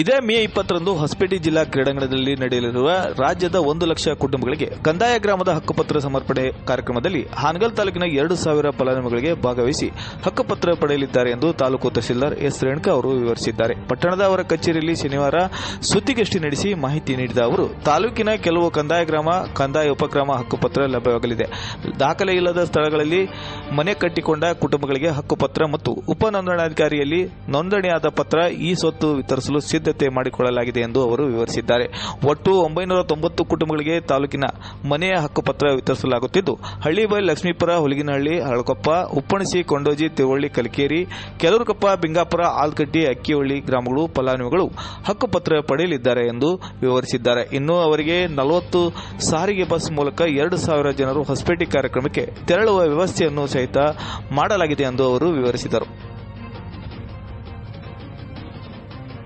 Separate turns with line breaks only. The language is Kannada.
ಇದೇ ಮೇ ಇಪ್ಪತ್ತರಂದು ಹೊಸಪೇಟೆ ಜಿಲ್ಲಾ ಕ್ರೀಡಾಂಗಣದಲ್ಲಿ ನಡೆಯಲಿರುವ ರಾಜ್ಯದ ಒಂದು ಲಕ್ಷ ಕುಟುಂಬಗಳಿಗೆ ಕಂದಾಯ ಗ್ರಾಮದ ಹಕ್ಕುಪತ್ರ ಸಮರ್ಪಣೆ ಕಾರ್ಯಕ್ರಮದಲ್ಲಿ ಹಾನಗಲ್ ತಾಲೂಕಿನ ಎರಡು ಸಾವಿರ ಫಲಾನುಭವಿಗಳಿಗೆ ಭಾಗವಹಿಸಿ ಹಕ್ಕುಪತ್ರ ಪಡೆಯಲಿದ್ದಾರೆ ಎಂದು ತಾಲೂಕು ತಹಸೀಲ್ದಾರ್ ಎಸ್ ರೇಣುಕಾ ಅವರು ವಿವರಿಸಿದ್ದಾರೆ. ಪಟ್ಟಣದ ಅವರ ಕಚೇರಿಯಲ್ಲಿ ಶನಿವಾರ ಸುದ್ದಿಗೋಷ್ಠಿ ನಡೆಸಿ ಮಾಹಿತಿ ನೀಡಿದ ಅವರು, ತಾಲೂಕಿನ ಕೆಲವು ಕಂದಾಯ ಗ್ರಾಮ, ಕಂದಾಯ ಉಪಕ್ರಮ ಹಕ್ಕುಪತ್ರ ಲಭ್ಯವಾಗಲಿದೆ. ದಾಖಲೆ ಇಲ್ಲದ ಸ್ಥಳಗಳಲ್ಲಿ ಮನೆ ಕಟ್ಟಿಕೊಂಡ ಕುಟುಂಬಗಳಿಗೆ ಹಕ್ಕುಪತ್ರ ಮತ್ತು ಉಪ ನೋಂದಣಾಧಿಕಾರಿಯಲ್ಲಿ ನೋಂದಣಿಯಾದ ಪತ್ರ ಈ ಸ್ವತ್ತು ವಿತರಿಸಲು ಸಿದ್ಧತೆ ಮಾಡಿಕೊಳ್ಳಲಾಗಿದೆ ಎಂದು ಅವರು ವಿವರಿಸಿದ್ದಾರೆ. ಒಟ್ಟು ಒಂಬೈನೂರ ತೊಂಬತ್ತು ಕುಟುಂಬಗಳಿಗೆ ತಾಲೂಕಿನ ಮನೆಯ ಹಕ್ಕುಪತ್ರ ವಿತರಿಸಲಾಗುತ್ತಿದ್ದು ಹಳ್ಳಿಬೈ ಲಕ್ಷ್ಮೀಪುರ, ಹುಲಿಗಿನಹಳ್ಳಿ ಹಳಕೊಪ್ಪ ಉಪ್ಪಣಿಸಿ, ಕೊಂಡೋಜಿ ತಿರುವಳ್ಳಿ ಕಲಿಕೇರಿ, ಕೆಲೂರುಕೊಪ್ಪ, ಬಿಂಗಾಪುರ, ಆಲ್ಕಟ್ಟಿ, ಅಕ್ಕಿಹಳ್ಳಿ ಗ್ರಾಮಗಳು ಫಲಾನುಭವಿಗಳು ಹಕ್ಕುಪತ್ರ ಪಡೆಯಲಿದ್ದಾರೆ ಎಂದು ವಿವರಿಸಿದ್ದಾರೆ. ಇನ್ನು ಅವರಿಗೆ ನಲವತ್ತು ಸಾರಿಗೆ ಬಸ್ ಮೂಲಕ ಎರಡು ಸಾವಿರ ಜನರು ಹೊಸಪೇಟೆ ಕಾರ್ಯಕ್ರಮಕ್ಕೆ ತೆರಳುವ ವ್ಯವಸ್ಥೆಯನ್ನು ಸಹಿತ ಮಾಡಲಾಗಿದೆ ಎಂದು ಅವರು ವಿವರಿಸಿದರು.